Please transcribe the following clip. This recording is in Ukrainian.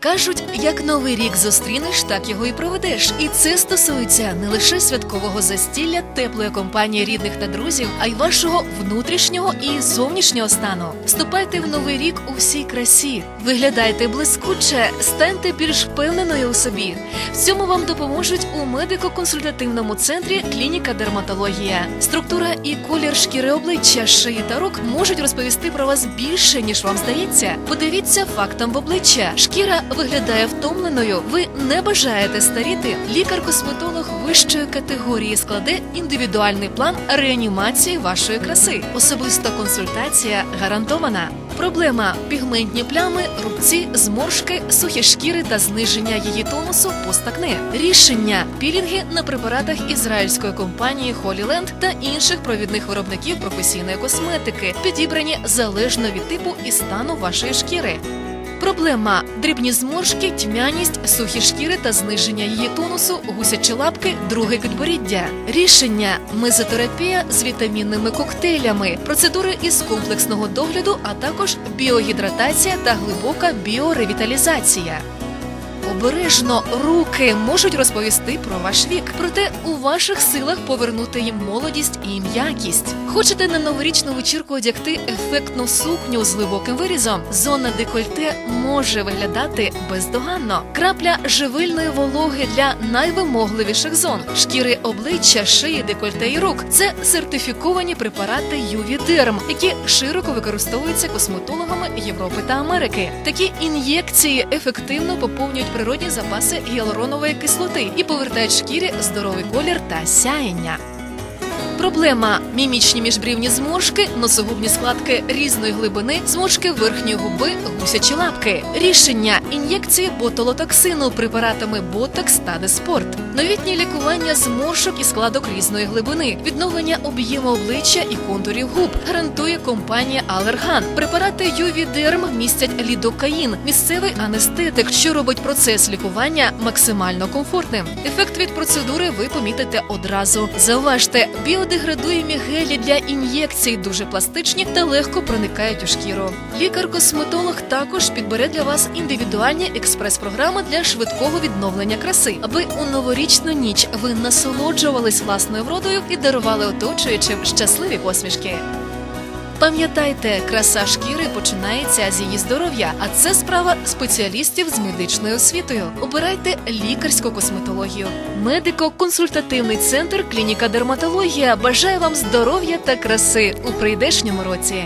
Кажуть, як новий рік зустрінеш, так його і проведеш. І це стосується не лише святкового застілля, теплої компанії рідних та друзів, а й вашого внутрішнього і зовнішнього стану. Вступайте в новий рік у всій красі, виглядайте блискуче, станьте більш впевненою у собі. В цьому вам допоможуть у медико-консультативному центрі клініка дерматологія. Структура і колір шкіри обличчя, шиї та рук можуть розповісти про вас більше, ніж вам здається. Подивіться фактам в обличчя. Шкіра виглядає втомленою. Ви не бажаєте старіти. Лікар-косметолог вищої категорії складе індивідуальний план реанімації вашої краси. Особиста консультація гарантована. Проблема пігментні плями, рубці, зморшки, сухі шкіри та зниження її тонусу постакне. Рішення пілінги на препаратах ізраїльської компанії Holyland та інших провідних виробників професійної косметики, підібрані залежно від типу і стану вашої шкіри. Проблема дрібні зморшки, тьмяність, сухі шкіри та зниження її тонусу, гусячі лапки, друге підборіддя. Рішення мезотерапія з вітамінними коктейлями, процедури із комплексного догляду, а також біогідратація та глибока біоревіталізація. Обережно руки можуть розповісти про ваш вік, проте у ваших силах повернути їм молодість і м'якість. Хочете на новорічну вечірку одягти ефектну сукню з глибоким вирізом? Зона декольте може виглядати бездоганно. Крапля живильної вологи для найвимогливіших зон, шкіри обличчя, шиї, декольте і рук. Це сертифіковані препарати UV-Derm, які широко використовуються косметологами Європи та Америки. Такі ін'єкції ефективно поповнюють природні запаси гіалуронової кислоти і повертають шкірі здоровий колір та сяєння. Проблема мімічні міжбрівні зморшки, носогубні складки різної глибини, зморшки верхньої губи, гусячі лапки. Рішення ін'єкції ботулотоксину препаратами Ботокс та Деспорт. Новітнє лікування зморшок і складок різної глибини, відновлення об'єму обличчя і контурів губ гарантує компанія Алерган. Препарати UV-Derm містять лідокаїн, місцевий анестетик, що робить процес лікування максимально комфортним. Ефект від процедури ви помітите одразу. Зауважте, біодеградуємі гелі для ін'єкцій дуже пластичні та легко проникають у шкіру. Лікар-косметолог також підбере для вас індивідуальні експрес-програми для швидкого відновлення краси, аби у новорічну ніч ви насолоджувались власною вродою і дарували оточуючим щасливі посмішки. Пам'ятайте, краса шкіри починається з її здоров'я, а це справа спеціалістів з медичною освітою. Обирайте лікарську косметологію. Медико-консультативний центр клініка дерматологія бажає вам здоров'я та краси у прийдешньому році.